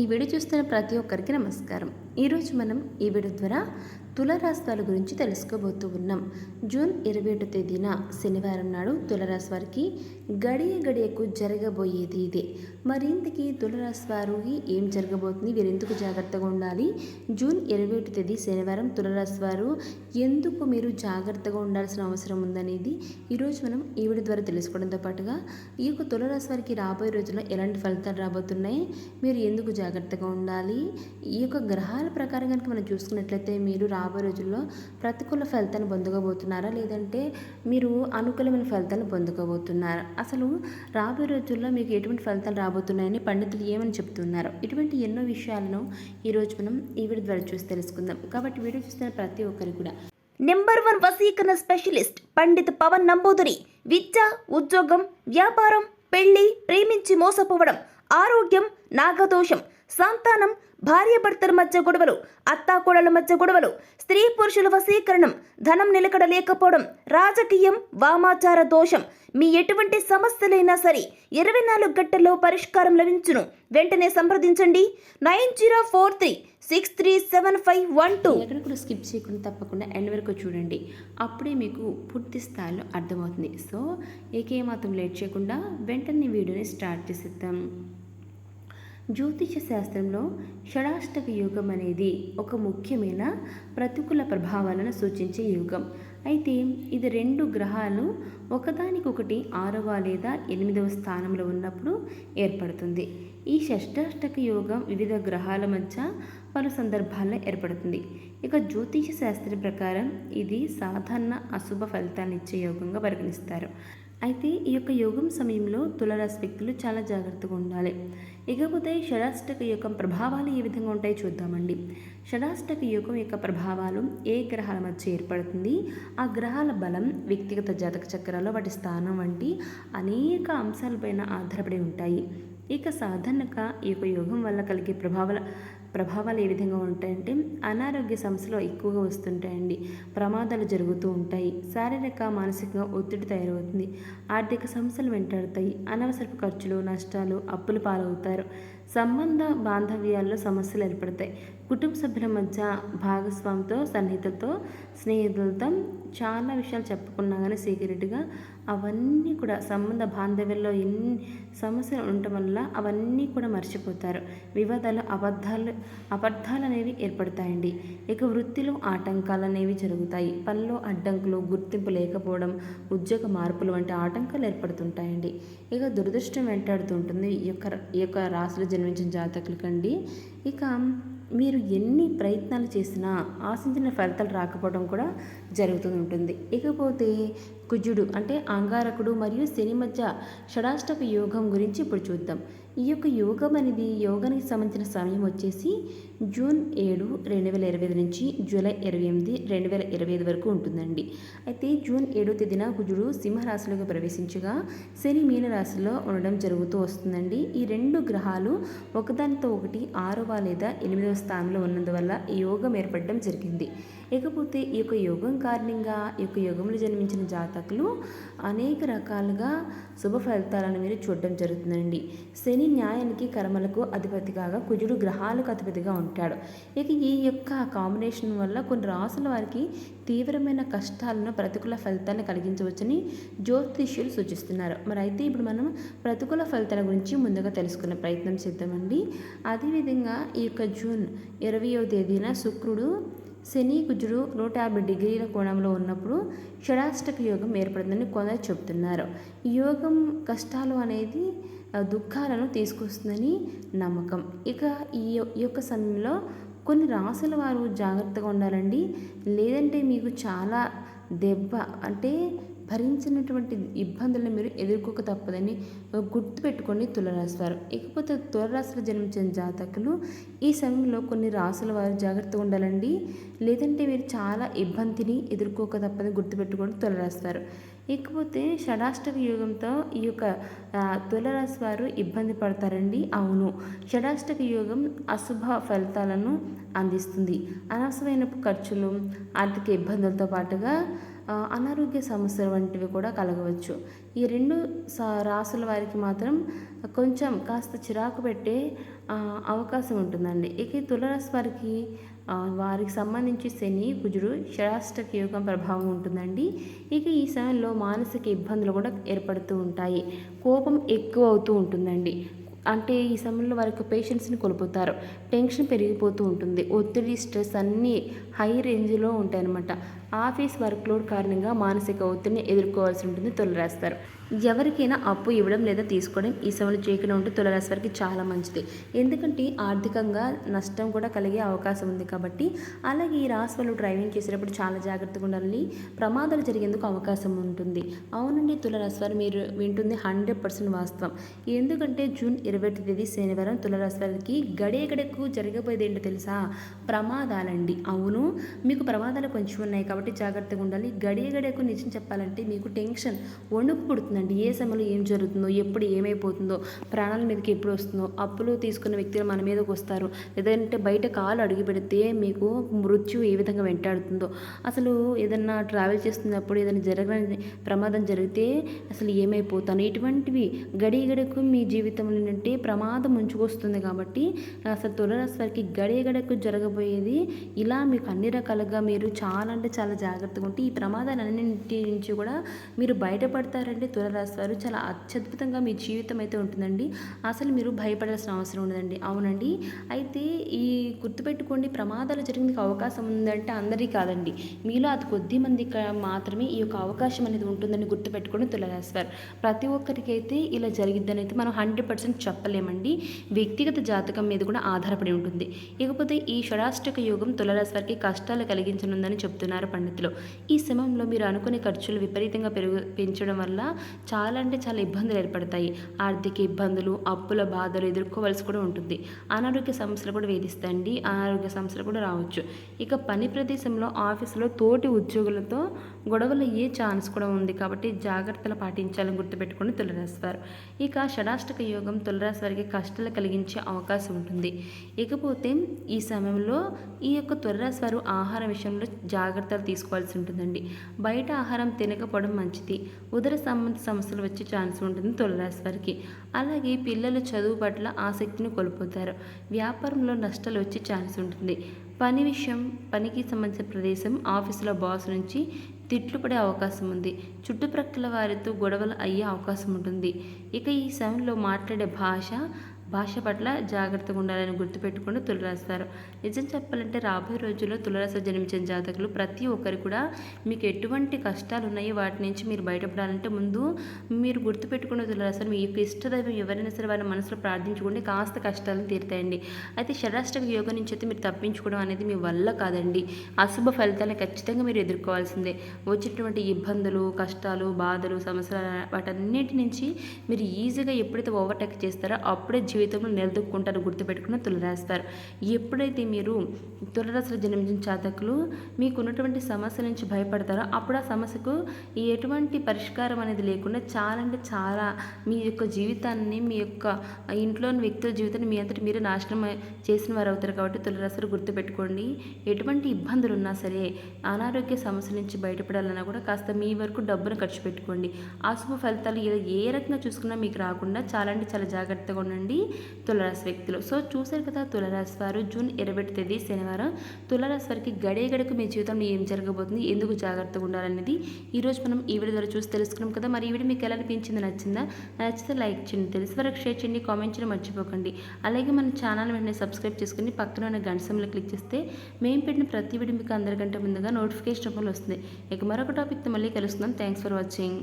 ఈ వీడియో చూస్తున్న ప్రతి ఒక్కరికి నమస్కారం. ఈరోజు మనం ఈ వీడియో ద్వారా తులరాశి వారి గురించి తెలుసుకోబోతూ ఉన్నాం. జూన్ ఇరవై ఒకటో తేదీన శనివారం నాడు తులరాశి వారికి గడియ గడియకు జరగబోయేది ఇదే. మరింతకి తులరాశి వారికి ఏం జరగబోతుంది? వీరెందుకు జాగ్రత్తగా ఉండాలి? జూన్ ఇరవై ఒకటి తేదీ శనివారం తులరాశి వారు ఎందుకు మీరు జాగ్రత్తగా ఉండాల్సిన అవసరం ఉందనేది ఈరోజు మనం ఈ వీడియో ద్వారా తెలుసుకోవడంతో పాటుగా ఈ యొక్క తులరాశి వారికి రాబోయే రోజుల్లో ఎలాంటి ఫలితాలు రాబోతున్నాయి? మీరు ఎందుకు జాగ్రత్తగా ఉండాలి? ఈ యొక్క గ్రహాల ప్రకారం కనుక మనం చూసుకున్నట్లయితే మీరు రాబోయే రోజుల్లో ప్రతికూల ఫలితాన్ని పొందకపోతున్నారా? లేదంటే మీరు అనుకూలమైన ఫలితాన్ని పొందకపోతున్నారా? అసలు రాబోయే రోజుల్లో మీకు ఎటువంటి ఫలితాలు రాబోతున్నాయని పండితులు ఏమని చెప్తున్నారు? ఇటువంటి ఎన్నో విషయాలను ఈరోజు మనం ఈ వీడియో ద్వారా చూసి తెలుసుకుందాం. కాబట్టి వీడియో చూస్తున్న ప్రతి ఒక్కరికి కూడా నెంబర్ వన్ వసీకరణ స్పెషలిస్ట్ పండిత్ పవన్ నంబూదురి విద్య ఉద్యోగం వ్యాపారం పెళ్ళి ప్రేమించి మోసపోవడం ఆరోగ్యం నాగదోషం సంతానం భార్యాభర్తల మధ్య గొడవలు అత్తాకోడల మధ్య గొడవలు స్త్రీ పురుషుల వశీకరణం ధనం నిలకడ లేకపోవడం రాజకీయం వామాచార దోషం. మీ ఎటువంటి సమస్యలైనా సరే ఇరవై నాలుగు గంటల్లో పరిష్కారం లభించును. వెంటనే సంప్రదించండి. Nine zero four three six three seven five one two. ఎక్కడ కూడా స్కిప్ చేయకుండా తప్పకుండా ఎండ్ వరకు చూడండి. అప్పుడే మీకు పూర్తి స్థాయిలో అర్థమవుతుంది. సో ఏకే మాత్రం లేట్ చేయకుండా వెంటనే వీడియోని స్టార్ట్ చేసేద్దాం. జ్యోతిష శాస్త్రంలో షడాష్టక యుగం అనేది ఒక ముఖ్యమైన ప్రతికూల ప్రభావాలను సూచించే యుగం. అయితే ఇది రెండు గ్రహాలు ఒకదానికొకటి ఆరవ లేదా ఎనిమిదవ స్థానంలో ఉన్నప్పుడు ఏర్పడుతుంది. ఈ షష్టాష్టక యోగం వివిధ గ్రహాల మధ్య పలు సందర్భాల్లో ఏర్పడుతుంది. ఇక జ్యోతిష శాస్త్రం ప్రకారం ఇది సాధారణ అశుభ ఫలితాన్ని ఇచ్చే యోగంగా పరిగణిస్తారు. అయితే ఈ యొక్క యోగం సమయంలో తులరాశి వ్యక్తులు చాలా జాగ్రత్తగా ఉండాలి. ఇకపోతే షడాష్టక యోగం ప్రభావాలు ఏ విధంగా ఉంటాయో చూద్దామండి. షడాష్టక యోగం యొక్క ప్రభావాలు ఏ గ్రహాల మధ్య ఏర్పడుతుంది? ఆ గ్రహాల బలం వ్యక్తిగత జాతక చక్రాల్లో వాటి స్థానం వంటి అనేక అంశాలపైన ఆధారపడి ఉంటాయి. ఇక సాధారణంగా ఈ యొక్క యోగం వల్ల కలిగే ప్రభావాల ప్రభావాలు ఏ విధంగా ఉంటాయంటే అనారోగ్య సమస్యలు ఎక్కువగా వస్తుంటాయండి. ప్రమాదాలు జరుగుతూ ఉంటాయి. శారీరక మానసికంగా ఒత్తిడి తయారవుతుంది. ఆర్థిక సమస్యలు వెంటాడుతాయి. అనవసరపు ఖర్చులు నష్టాలు అప్పులు పాలవుతారు. సంబంధ బాంధవ్యాల్లో సమస్యలు ఏర్పడతాయి. కుటుంబ సభ్యుల మధ్య భాగస్వామితో సన్నిహితులతో స్నేహితులతో చాలా విషయాలు చెప్పుకున్నా కానీ సీక్రెట్గా అవన్నీ కూడా సంబంధ బాంధవ్యంలో ఎన్ని సమస్యలు ఉండటం వల్ల అవన్నీ కూడా మర్చిపోతారు. వివాదాలు అబద్ధాలు అబద్ధాలు అనేవి ఏర్పడతాయండి. ఇక వృత్తిలో ఆటంకాలు అనేవి జరుగుతాయి. పనిలో అడ్డంకులు గుర్తింపు లేకపోవడం ఉద్యోగ మార్పులు వంటి ఆటంకాలు ఏర్పడుతుంటాయండి. ఇక దురదృష్టం వెంటాడుతుంటుంది ఈ యొక్క ఈ యొక్క రాశిలో జన్మించిన జాతకులకండి. ఇక మీరు ఎన్ని ప్రయత్నాలు చేసినా ఆశించిన ఫలితాలు రాకపోవడం కూడా జరుగుతూ ఉంటుంది. ఇకపోతే కుజుడు అంటే అంగారకుడు మరియు శని మధ్య షడాష్టక యోగం గురించి ఇప్పుడు చూద్దాం. ఈ యొక్క యోగం అనేది యోగానికి సంబంధించిన సమయం వచ్చేసి జూన్ ఏడు రెండు వేల ఇరవై ఐదు నుంచి జూలై ఇరవై ఎనిమిది రెండు వేల ఇరవై ఐదు వరకు ఉంటుందండి. అయితే జూన్ ఏడో తేదీన కుజుడు సింహరాశిలోకి ప్రవేశించగా శని మీన రాశిలో ఉండడం జరుగుతూ వస్తుందండి. ఈ రెండు గ్రహాలు ఒకదానితో ఒకటి ఆరవ లేదా ఎనిమిదవ స్థానంలో ఉన్నందువల్ల ఈ యోగం ఏర్పడడం జరిగింది. ఇకపోతే ఈ యొక్క యోగం కారణంగా ఈ యొక్క యోగంలో జన్మించిన జాతకులు అనేక రకాలుగా శుభ ఫలితాలను మీరు చూడడం జరుగుతుందండి. శని న్యాయానికి కర్మలకు అధిపతి కాగా కుజుడు గ్రహాలకు అధిపతిగా ఉంటాడు. ఇక ఈ యొక్క కాంబినేషన్ వల్ల కొన్ని రాసుల వారికి తీవ్రమైన కష్టాలను ప్రతికూల ఫలితాలను కలిగించవచ్చని జ్యోతిష్యులు సూచిస్తున్నారు. మరి అయితే ఇప్పుడు మనం ప్రతికూల ఫలితాల గురించి ముందుగా తెలుసుకునే ప్రయత్నం చేద్దామండి. అదేవిధంగా ఈ యొక్క జూన్ ఇరవయో తేదీన శుక్రుడు శని కుజుడు నూట యాభై డిగ్రీల కోణంలో ఉన్నప్పుడు షడాష్టక యోగం ఏర్పడుతుందని కొందరు చెబుతున్నారు. ఈ యోగం కష్టాలు అనేది దుఃఖాలను తీసుకొస్తుందని నమ్మకం. ఇక ఈ ఈ యొక్క సమయంలో కొన్ని రాసుల వారు జాగ్రత్తగా ఉండాలండి. లేదంటే మీకు చాలా దెబ్బ అంటే భరించినటువంటి ఇబ్బందులను మీరు ఎదుర్కోక తప్పదని గుర్తుపెట్టుకొని తులరాశి వారు ఇకపోతే తులరాశిలో జన్మించిన జాతకులు ఈ సమయంలో కొన్ని రాసుల వారు జాగ్రత్తగా ఉండాలండి. లేదంటే మీరు చాలా ఇబ్బందిని ఎదుర్కోక తప్పదని గుర్తుపెట్టుకొని తులరాశి వారు ఇకపోతే షడాష్టక యోగంతో ఈ యొక్క తులరాశి వారు ఇబ్బంది పడతారండి. అవును షడాష్టక యోగం అశుభ ఫలితాలను అందిస్తుంది. అనవసరమైన ఖర్చులు ఆర్థిక ఇబ్బందులతో పాటుగా అనారోగ్య సమస్యలు వంటివి కూడా కలగవచ్చు. ఈ రెండు స రాసుల వారికి మాత్రం కొంచెం కాస్త చిరాకు పెట్టే అవకాశం ఉంటుందండి. ఇక తులరాశి వారికి వారికి సంబంధించి శని కుజుడు షరాష్టక యోగం ప్రభావం ఉంటుందండి. ఇక ఈ సమయంలో మానసిక ఇబ్బందులు కూడా ఏర్పడుతూ ఉంటాయి. కోపం ఎక్కువ అవుతూ ఉంటుందండి. అంటే ఈ సమయంలో వారికి పేషెన్స్ని కోల్పోతారు. టెన్షన్ పెరిగిపోతూ ఉంటుంది. ఒత్తిడి స్ట్రెస్ అన్నీ హై రేంజ్లో ఉంటాయన్నమాట. ఆఫీస్ వర్క్ లోడ్ కారణంగా మానసిక ఒత్తిడిని ఎదుర్కోవాల్సి ఉంటుంది తొలరాస్తారు. ఎవరికైనా అప్పు ఇవ్వడం లేదా తీసుకోవడం ఈ సమయంలో చేయకుండా ఉంటే తులరాశి వారికి చాలా మంచిది. ఎందుకంటే ఆర్థికంగా నష్టం కూడా కలిగే అవకాశం ఉంది కాబట్టి అలాగే ఈ రాశి వాళ్ళు డ్రైవింగ్ చేసేటప్పుడు చాలా జాగ్రత్తగా ఉండాలి ప్రమాదాలు జరిగేందుకు అవకాశం ఉంటుంది. అవునండి తులరాశి వారు మీరు వింటుంది హండ్రెడ్ పర్సెంట్ వాస్తవం. ఎందుకంటే జూన్ ఇరవై తేదీ శనివారం తులరాశి వారికి గడియ గడకు జరగబోయేది ఏంటో తెలుసా? ప్రమాదాలండి. అవును మీకు ప్రమాదాలు కొంచెం ఉన్నాయి కాబట్టి జాగ్రత్తగా ఉండాలి. గడియ గడియకు నిజం చెప్పాలంటే మీకు టెన్షన్ వణుకు పుడుతుందండి. ఏ సమయంలో ఏం జరుగుతుందో ఎప్పుడు ఏమైపోతుందో ప్రాణాల మీదకి ఎప్పుడు వస్తుందో అప్పులు తీసుకున్న వ్యక్తులు మన మీదకి వస్తారు. లేదంటే బయట కాలు అడుగు పెడితే మీకు మృత్యు ఏ విధంగా వెంటాడుతుందో. అసలు ఏదన్నా ట్రావెల్ చేస్తున్నప్పుడు ఏదైనా జరగని ప్రమాదం జరిగితే అసలు ఏమైపోతాను? ఇటువంటివి గడియ గడకు మీ జీవితంలో ఏంటంటే ప్రమాదం ముంచుకొస్తుంది కాబట్టి అసలు తులరాశి వారికి గడియ గడకు జరగబోయేది ఇలా మీకు అన్ని రకాలుగా మీరు చాలా అంటే చాలా చాలా జాగ్రత్తగా ఉంటే ఈ ప్రమాదాలన్నింటి నుంచి కూడా మీరు బయటపడతారంటే తులరాశి వారు చాలా అత్యద్భుతంగా మీ జీవితం అయితే ఉంటుందండి. అసలు మీరు భయపడాల్సిన అవసరం ఉండదండి. అవునండి. అయితే ఈ గుర్తుపెట్టుకోండి ప్రమాదాలు జరిగేందుకు అవకాశం ఉందంటే అందరికీ కాదండి. మీలో అది కొద్ది మంది మాత్రమే ఈ యొక్క అవకాశం అనేది ఉంటుందని గుర్తుపెట్టుకోండి తులరాశి వారు ప్రతి ఒక్కరికి అయితే ఇలా జరిగిద్దని అయితే మనం హండ్రెడ్ పర్సెంట్ చెప్పలేమండి. వ్యక్తిగత జాతకం మీద కూడా ఆధారపడి ఉంటుంది. ఇకపోతే ఈ షడాష్టక యోగం తులరాశి వారికి కష్టాలు కలిగించనుందని చెప్తున్నారు పండితులు. ఈ సమయంలో మీరు అనుకునే ఖర్చులు విపరీతంగా పెరుగు పెంచడం వల్ల చాలా అంటే చాలా ఇబ్బందులు ఏర్పడతాయి. ఆర్థిక ఇబ్బందులు అప్పుల బాధలు ఎదుర్కోవాల్సి కూడా ఉంటుంది. అనారోగ్య సమస్యలు కూడా వేధిస్తాయండి. అనారోగ్య సమస్యలు కూడా రావచ్చు. ఇక పని ప్రదేశంలో ఆఫీసులో తోటి ఉద్యోగులతో గొడవలు అయ్యే ఛాన్స్ కూడా ఉంది కాబట్టి జాగ్రత్తలు పాటించాలని గుర్తుపెట్టుకుని తులరాశివారు. ఇక షడాష్టక యోగం తులరాశి వారికి కష్టాలు కలిగించే అవకాశం ఉంటుంది. ఇకపోతే ఈ సమయంలో ఈ యొక్క తులరాశి వారు ఆహార విషయంలో జాగ్రత్తలు తీసుకోవాల్సి ఉంటుందండి. బయట ఆహారం తినకపోవడం మంచిది. ఉదర సంబంధ సమస్యలు వచ్చే ఛాన్స్ ఉంటుంది తులరాశి వారికి. అలాగే పిల్లలు చదువు పట్ల ఆసక్తిని కోల్పోతారు. వ్యాపారంలో నష్టాలు వచ్చే ఛాన్స్ ఉంటుంది. పని విషయం పనికి సంబంధించిన ప్రదేశం ఆఫీసులో బాస్ నుంచి తిట్లు పడే అవకాశం ఉంది. చుట్టుప్రక్కల వారితో గొడవలు అయ్యే అవకాశం ఉంటుంది. ఇక ఈ సమయంలో మాట్లాడే భాష భాష పట్ల జాగ్రత్తగా ఉండాలని గుర్తుపెట్టుకుని తులరాస్తారు నిజం చెప్పాలంటే రాబోయే రోజుల్లో తులరాశి జన్మించిన జాతకులు ప్రతి ఒక్కరు కూడా మీకు ఎటువంటి కష్టాలు ఉన్నాయో వాటి నుంచి మీరు బయటపడాలంటే ముందు మీరు గుర్తుపెట్టుకున్న తులరాశి మీ యొక్క ఇష్టదైవం ఎవరైనా సరే వారి మనసులో ప్రార్థించుకుంటే కాస్త కష్టాలను తీరుతాయండి. అయితే షడాష్టక యోగం నుంచి అయితే మీరు తప్పించుకోవడం అనేది మీ వల్ల కాదండి. అశుభ ఫలితాలను ఖచ్చితంగా మీరు ఎదుర్కోవాల్సిందే. వచ్చినటువంటి ఇబ్బందులు కష్టాలు బాధలు సమస్యలు వాటన్నిటి నుంచి మీరు ఈజీగా ఎప్పుడైతే ఓవర్టేక్ చేస్తారో అప్పుడే జీవితంలో నిలదొక్కుంటారు గుర్తుపెట్టుకుని తులరాస్తారు ఎప్పుడైతే మీరు తులరాశిలో జన్మించిన జాతకులు మీకు ఉన్నటువంటి సమస్య నుంచి భయపడతారో అప్పుడు ఆ సమస్యకు ఎటువంటి పరిష్కారం అనేది లేకుండా చాలా అంటే చాలా మీ యొక్క జీవితాన్ని మీ యొక్క ఇంట్లోని వ్యక్తుల జీవితాన్ని మీ అంతటి మీరు నాశనం చేసిన వారు అవుతారు కాబట్టి తులరాశులు గుర్తుపెట్టుకోండి. ఎటువంటి ఇబ్బందులు ఉన్నా సరే అనారోగ్య సమస్య నుంచి బయటపడాలన్నా కూడా కాస్త మీ వరకు డబ్బును ఖర్చు పెట్టుకోండి. అశుభ ఫలితాలు ఏ రకంగా చూసుకున్నా మీకు రాకుండా చాలా అంటే చాలా జాగ్రత్తగా ఉండండి. తులరాశి వ్యక్తులు. సో చూశారు కదా తులరాశి వారు జూన్ ఇరవై తేదీ శనివారం. తులరాశి వారికి గడియ గడకు మీ జీవితంలో ఏం జరగబోతుంది ఎందుకు జాగ్రత్తగా ఉండాలనేది ఈరోజు మనం ఈ వీడియో ద్వారా చూసి తెలుసుకున్నాం కదా. మరి ఈ వీడియో మీకు ఎలా అనిపించింది నచ్చిందా? నచ్చితే లైక్ చేయండి తెలిసి వరకు షేర్ చేయండి కామెంట్ చేయడం మర్చిపోకండి. అలాగే మన ఛానల్ వెంటనే సబ్స్క్రైబ్ చేసుకుని పక్కన ఉన్న గంట సమయంలో క్లిక్ చేస్తే మేము పెట్టిన ప్రతి వీడియో మీకు అందరికంటే ముందుగా నోటిఫికేషన్ రూపంలో వస్తుంది. ఇక మరొక టాపిక్తో మళ్ళీ కలుస్తున్నాం. Thanks for watching.